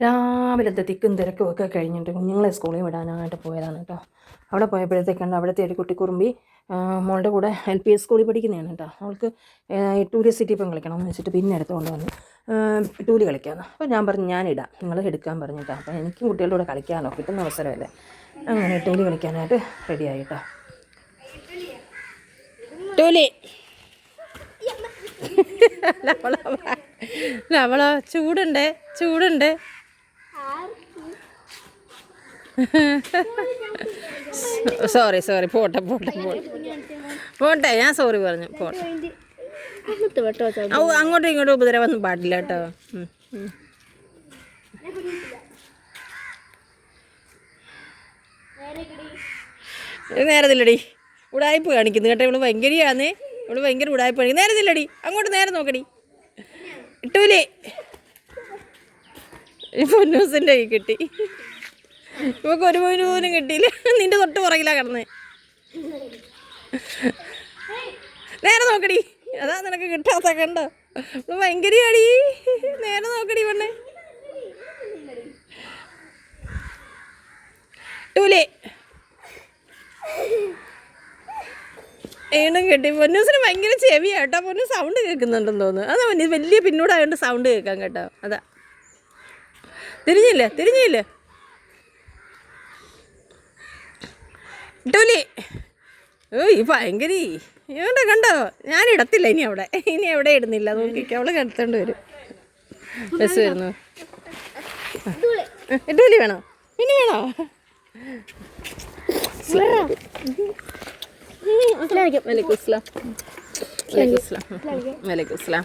രാവിലത്തെ തിക്കും തിരക്കും ഒക്കെ കഴിഞ്ഞിട്ട് കുഞ്ഞുങ്ങളെ സ്കൂളിൽ വിടാനായിട്ട് പോയതാണ് കേട്ടോ അവിടെ പോയപ്പോഴത്തേക്കാണ് അവിടുത്തെ ഒരു കുട്ടിക്കുറുമ്പി കുറുമ്പി മോളുടെ കൂടെ എൽ പി സ്കൂളിൽ പഠിക്കുന്നതാണ് കേട്ടോ അവൾക്ക് ടൂലി സിറ്റി ഇപ്പം കളിക്കണമെന്ന് വെച്ചിട്ട് പിന്നെ എടുത്തുകൊണ്ട് വന്ന് ടൂലി കളിക്കാമെന്ന് അപ്പോൾ ഞാൻ പറഞ്ഞു ഞാനിടാം നിങ്ങൾ എടുക്കാൻ പറഞ്ഞു കേട്ടോ അപ്പോൾ എനിക്കും കുട്ടികളുടെ കൂടെ കളിക്കാമല്ലോ കിട്ടുന്ന അവസരമല്ലേ അങ്ങനെ ടൂലി കളിക്കാനായിട്ട് റെഡിയായി കേട്ടോ ടൂലി അവളോ അവളോ ചൂടുണ്ട് ചൂടുണ്ട് സോറി സോറി പോട്ടെ പോട്ടെ പോട്ടെ. ഞാൻ സോറി പറഞ്ഞു. പോട്ടെ. അങ്ങോട്ടും ഇങ്ങോട്ടും ഉപദ്രവമൊന്നും പാടില്ല കേട്ടോ. നേരത്തില്ലടി. ഉടായ്പ കാണിക്കുന്നു കേട്ടോ. ഇവൾ ഭയങ്കരയാന്ന്. ഇവൾ ഭയങ്കര ഉടായ്പ കാണിക്കുന്നു. നേരത്തില്ലടി. അങ്ങോട്ട് നേരെ നോക്കടി. ഇട്ടൂലേ. ഇപ്പൊ ന്യൂസിന്റെ കിട്ടി. ഇവക്ക് ഒരു പോയിന്റ് പോലും കിട്ടിയില്ല. നിന്റെ തൊട്ട് പുറകിലാ കിടന്ന്. നേരെ നോക്കടി. അതാ നിനക്ക് കിട്ടാത്ത കണ്ടോ ഭയങ്കര അടി നേരെ നോക്കടി പെണ്ണെ. ടൂലേ. ഏണും കേട്ടി. പൊന്നൂസിന് ഭയങ്കര ചെവിയാണ് കേട്ടോ. പൊന്നു സൗണ്ട് കേൾക്കുന്നുണ്ടെന്ന് തോന്നുന്നു. അതാ വലിയ പിന്നോടായതുകൊണ്ട് സൗണ്ട് കേൾക്കാം കേട്ടോ. അതാ. തിരിഞ്ഞില്ലേ? തിരിഞ്ഞില്ലേ? ടൂലി ഓ ഈ ഭയങ്കര. ഇവിടെ കണ്ടോ? ഞാൻ ഇടത്തില്ല ഇനി അവിടെ. ഇനി എവിടെ ഇടുന്നില്ല. നോക്കിക്ക അവൾ കിടത്തോണ്ട് വരും. ബസ് വരുന്നു ടൂലി വേണോ? പിന്നെ വേണോ വലൈക്കും വലൈക്കും ഇസ്ലാം വലൈക്കും ഇസ്ലാം വലൈക്കും ഇസ്ലാം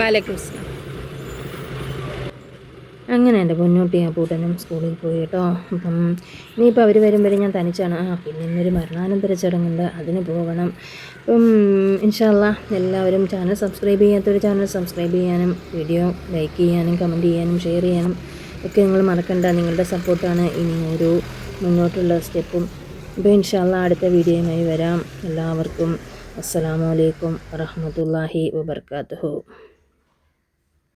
വലൈക്കും സ്ലാം അങ്ങനെ എന്റെ പൊന്നോട്ടി ആ പൂട്ടനും സ്കൂളിൽ പോയി കേട്ടോ. അപ്പം ഇനിയിപ്പോൾ അവർ വരുമ്പോഴേ ഞാൻ തനിച്ചാണ്. ആ പിന്നെ ഇന്നൊരു മരണാനന്തര ചടങ്ങുണ്ട്. അതിന് പോകണം. അപ്പം ഇൻഷാല്ല എല്ലാവരും ചാനൽ സബ്സ്ക്രൈബ് ചെയ്യാത്തൊരു ചാനൽ സബ്സ്ക്രൈബ് ചെയ്യാനും വീഡിയോ ലൈക്ക് ചെയ്യാനും കമന്റ് ചെയ്യാനും ഷെയർ ചെയ്യാനും ഒക്കെ നിങ്ങൾ മറക്കണ്ട. നിങ്ങളുടെ സപ്പോർട്ടാണ് ഇനി ഓരോ മുന്നോട്ടുള്ള സ്റ്റെപ്പും. അപ്പോൾ ഇൻഷാല്ല അടുത്ത വീഡിയോയുമായി വരാം. എല്ലാവർക്കും അസ്സാമലൈക്കും അലൈക്കും വറഹ്മത്തുള്ളാഹി വബർക്കാത്തുഹു.